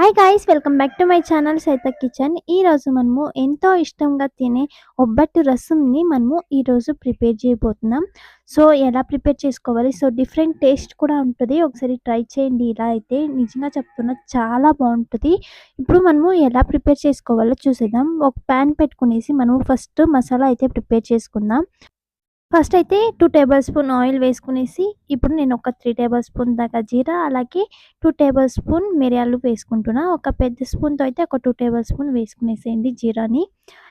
Hi guys welcome back to my channel Saitha kitchen ఈరోజు మనము ఎంతో ఇష్టంగా తినే ఒబ్బట్టు రసంని మనము ఈరోజు ప్రిపేర్ చేయబోతున్నాం. సో ఎలా ప్రిపేర్ చేసుకోవాలి? సో డిఫరెంట్ టేస్ట్ కూడా ఉంటుంది. ఒకసారి ట్రై చేయండి. ఇలా అయితే నిజంగా చెప్తున్నా చాలా బాగుంటుంది. ఇప్పుడు మనము ఎలా ప్రిపేర్ చేసుకోవాలో చూసేద్దాం. ఒక ప్యాన్ పెట్టుకునేసి మనము ఫస్ట్ మసాలా అయితే ప్రిపేర్ చేసుకుందాం. ఫస్ట్ అయితే టూ టేబుల్ స్పూన్ ఆయిల్ వేసుకునేసి ఇప్పుడు నేను ఒక త్రీ టేబుల్ స్పూన్ దాకా జీరా అలాగే టూ టేబుల్ స్పూన్ మిరియాలు వేసుకుంటున్నా. ఒక పెద్ద స్పూన్తో అయితే ఒక టూ టేబుల్ స్పూన్ వేసుకునేసేయండి జీరాని.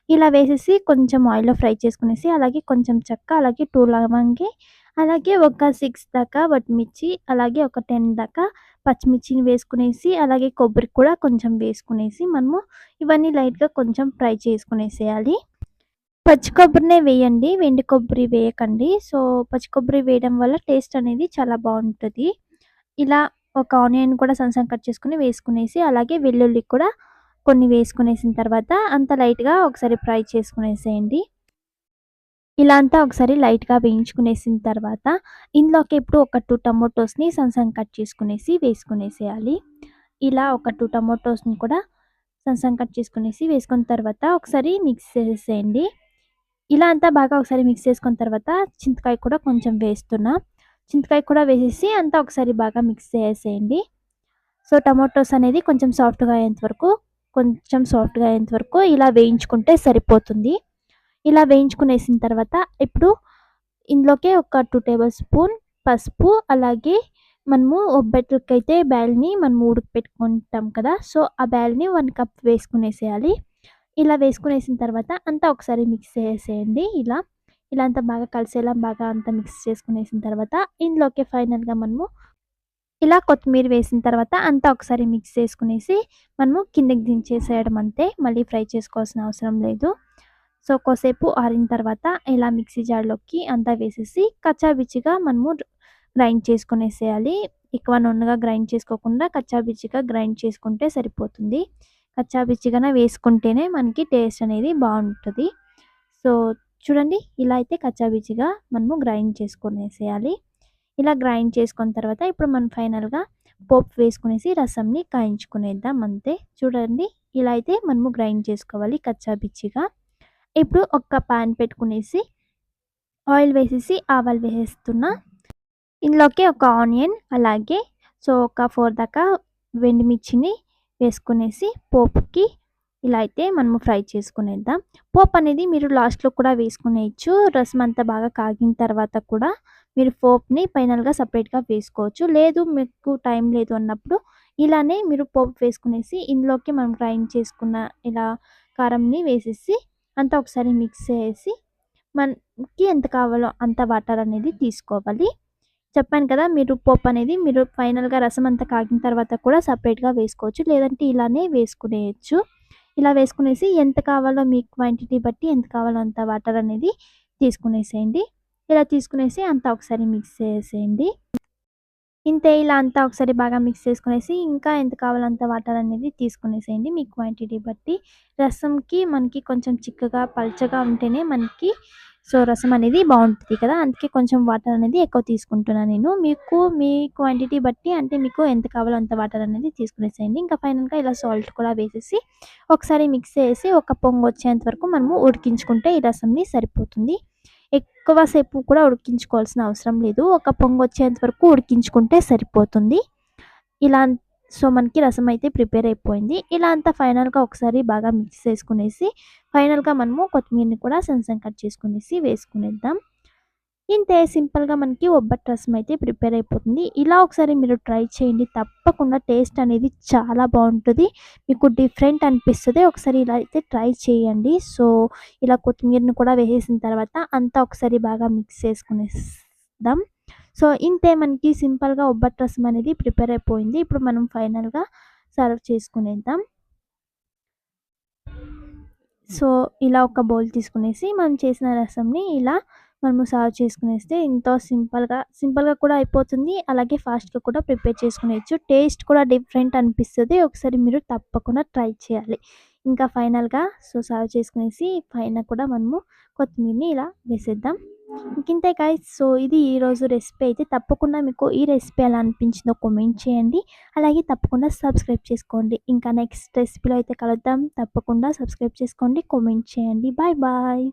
ఇలా వేసేసి కొంచెం ఆయిల్లో ఫ్రై చేసుకునేసి అలాగే కొంచెం చెక్క అలాగే టూ లవంగి అలాగే ఒక సిక్స్ దాకా మిర్చి అలాగే ఒక టెన్ దాకా పచ్చిమిర్చిని వేసుకునేసి అలాగే కొబ్బరి కూడా కొంచెం వేసుకునేసి మనము ఇవన్నీ లైట్గా కొంచెం ఫ్రై చేసుకునేసేయాలి. పచ్చి కొబ్బరినే వేయండి. వెండి కొబ్బరి వేయకండి. సో పచ్చి కొబ్బరి వేయడం వల్ల టేస్ట్ అనేది చాలా బాగుంటుంది. ఇలా ఒక ఆనియన్ కూడా సన్సన్ కట్ చేసుకుని వేసుకునేసి అలాగే వెల్లుల్లి కూడా కొన్ని వేసుకునేసిన తర్వాత అంత లైట్గా ఒకసారి ఫ్రై చేసుకునేసేయండి. ఇలా అంతా ఒకసారి లైట్గా వేయించుకునేసిన తర్వాత ఇందులోకి ఇప్పుడు ఒక టూ టమోటోస్ని సన్సన్ కట్ చేసుకునేసి వేసుకునేసేయాలి. ఇలా ఒక టూ టమోటోస్ని కూడా సన్సన్ కట్ చేసుకునేసి వేసుకున్న తర్వాత ఒకసారి మిక్స్ చేసేయండి. ఇలా అంతా బాగా ఒకసారి మిక్స్ చేసుకున్న తర్వాత చింతకాయ కూడా కొంచెం వేస్తున్నా. చింతకాయ కూడా వేసేసి అంతా ఒకసారి బాగా మిక్స్ చేసేయండి. సో టమాటోస్ అనేది కొంచెం సాఫ్ట్గా అయ్యేంత వరకు కొంచెం సాఫ్ట్గా అయ్యేంత వరకు ఇలా వేయించుకుంటే సరిపోతుంది. ఇలా వేయించుకునేసిన తర్వాత ఇప్పుడు ఇందులోకే ఒక టూ టేబుల్ స్పూన్ పసుపు అలాగే మనము ఒబ్బెట్లకైతే బ్యాల్ని మనం ఉడికి పెట్టుకుంటాం కదా సో ఆ బ్యాల్ని వన్ కప్ వేసుకునేసేయాలి. ఇలా వేసుకునేసిన తర్వాత అంతా ఒకసారి మిక్స్ చేసేయండి ఇలా. ఇలా అంతా బాగా కలిసేలా బాగా అంతా మిక్స్ చేసుకునేసిన తర్వాత ఇందులోకి ఫైనల్గా మనము ఇలా కొత్తిమీర వేసిన తర్వాత అంతా ఒకసారి మిక్స్ చేసుకునేసి మనము కిందకి దించేసేయడం అంతే. మళ్ళీ ఫ్రై చేసుకోవాల్సిన అవసరం లేదు. సో కొద్దిసేపు ఆరిన తర్వాత ఇలా మిక్సీ జార్లోకి అంతా వేసేసి కచ్చాబిచ్చిగా మనము గ్రైండ్ చేసుకునేసేయాలి. ఎక్కువ నున్నగా గ్రైండ్ చేసుకోకుండా కచ్చాబిచ్చిగా గ్రైండ్ చేసుకుంటే సరిపోతుంది. కచ్చాబిచ్చిగానే వేసుకుంటేనే మనకి టేస్ట్ అనేది బాగుంటుంది. సో చూడండి ఇలా అయితే కచ్చాబిచ్చిగా మనము గ్రైండ్ చేసుకునేసేయాలి. ఇలా గ్రైండ్ చేసుకున్న తర్వాత ఇప్పుడు మనం ఫైనల్గా పోపు వేసుకునేసి రసంని కాయించుకునేద్దాం అంతే. చూడండి ఇలా అయితే మనము గ్రైండ్ చేసుకోవాలి కచ్చాబిచ్చిగా ఇప్పుడు ఒక ప్యాన్ పెట్టుకునేసి ఆయిల్ వేసేసి ఆవాలు వేసేస్తున్నా ఇందులోకి ఒక ఆనియన్ అలాగే సో ఒక ఫోర్ దాకా వెండిమిర్చిని వేసుకునేసి పోపుకి ఇలా అయితే మనము ఫ్రై చేసుకునేద్దాం. పోపు అనేది మీరు లాస్ట్లో కూడా వేసుకునేయచ్చు. రసం అంతా బాగా కాగిన తర్వాత కూడా మీరు పోప్ని ఫైనల్గా సపరేట్గా వేసుకోవచ్చు. లేదు మీకు టైం లేదు అన్నప్పుడు ఇలానే మీరు పోపు వేసుకునేసి ఇందులోకి మనం గ్రైండ్ చేసుకున్న ఇలా కారంని వేసేసి అంతా ఒకసారి మిక్స్ చేసి మనకి ఎంత కావాలో అంత వాటర్ అనేది తీసుకోవాలి. చెప్పాను కదా మీరు పప్పు అనేది మీరు ఫైనల్గా రసం అంతా కాగిన తర్వాత కూడా సపరేట్గా వేసుకోవచ్చు. లేదంటే ఇలానే వేసుకునేయచ్చు. ఇలా వేసుకునేసి ఎంత కావాలో మీ క్వాంటిటీ బట్టి ఎంత కావాలో అంత వాటర్ అనేది తీసుకునేసేయండి. ఇలా తీసుకునేసి అంతా ఒకసారి మిక్స్ చేసేయండి. ఇంతే ఇలా అంతా ఒకసారి బాగా మిక్స్ చేసుకునేసి ఇంకా ఎంత కావాలో అంత వాటర్ అనేది తీసుకునేసేయండి. మీ క్వాంటిటీ బట్టి రసంకి మనకి కొంచెం చిక్కగా పల్చగా ఉంటేనే మనకి సో రసం అనేది బాగుంటుంది కదా అందుకే కొంచెం వాటర్ అనేది ఎక్కువ తీసుకుంటున్నాను నేను. మీకు మీ క్వాంటిటీ బట్టి అంటే మీకు ఎంత కావాలో అంత వాటర్ అనేది తీసుకునేసేయండి. ఇంకా ఫైనల్గా ఇలా సాల్ట్ కూడా వేసేసి ఒకసారి మిక్స్ చేసి ఒక పొంగు వచ్చేంత వరకు మనము ఉడికించుకుంటే ఈ రసంని సరిపోతుంది. ఎక్కువసేపు కూడా ఉడికించుకోవాల్సిన అవసరం లేదు. ఒక పొంగు వచ్చేంత వరకు ఉడికించుకుంటే సరిపోతుంది. ఇలా సో మనకి రసం అయితే ప్రిపేర్ అయిపోయింది. ఇలా అంతా ఫైనల్గా ఒకసారి బాగా మిక్స్ చేసుకునేసి ఫైనల్గా మనము కొత్తిమీరని కూడా సన్సన్ కట్ చేసుకునేసి వేసుకునేద్దాం. ఇంతే సింపుల్గా మనకి ఒబ్బట్ రసం అయితే ప్రిపేర్ అయిపోతుంది. ఇలా ఒకసారి మీరు ట్రై చేయండి. తప్పకుండా టేస్ట్ అనేది చాలా బాగుంటుంది. మీకు డిఫరెంట్ అనిపిస్తుంది. ఒకసారి ఇలా అయితే ట్రై చేయండి. సో ఇలా కొత్తిమీరని కూడా వేసేసిన తర్వాత అంతా ఒకసారి బాగా మిక్స్ చేసుకునేద్దాం. సో ఇంతే మనకి సింపుల్గా ఒబ్బట్ రసం అనేది ప్రిపేర్ అయిపోయింది. ఇప్పుడు మనం ఫైనల్గా సర్వ్ చేసుకునేద్దాం. సో ఇలా ఒక బౌల్ తీసుకునేసి మనం చేసిన రసంని ఇలా మనము సర్వ్ చేసుకునేస్తే ఎంతో సింపుల్గా సింపుల్గా కూడా అయిపోతుంది. అలాగే ఫాస్ట్గా కూడా ప్రిపేర్ చేసుకునేయచ్చు. టేస్ట్ కూడా డిఫరెంట్ అనిపిస్తుంది. ఒకసారి మీరు తప్పకుండా ట్రై చేయాలి. ఇంకా ఫైనల్గా సో సర్వ్ చేసుకునేసి పైన కూడా మనము కొత్తిమీరని ఇలా వేసేద్దాం. ఇంకింతే గాయస్ సో ఇది ఈరోజు రెసిపీ అయితే తప్పకుండా మీకు ఈ రెసిపీ ఎలా అనిపించిందో కామెంట్ చేయండి. అలాగే తప్పకుండా సబ్స్క్రైబ్ చేసుకోండి. ఇంకా నెక్స్ట్ రెసిపీలో అయితే కలుద్దాం. తప్పకుండా సబ్స్క్రైబ్ చేసుకోండి కామెంట్ చేయండి. Bye bye.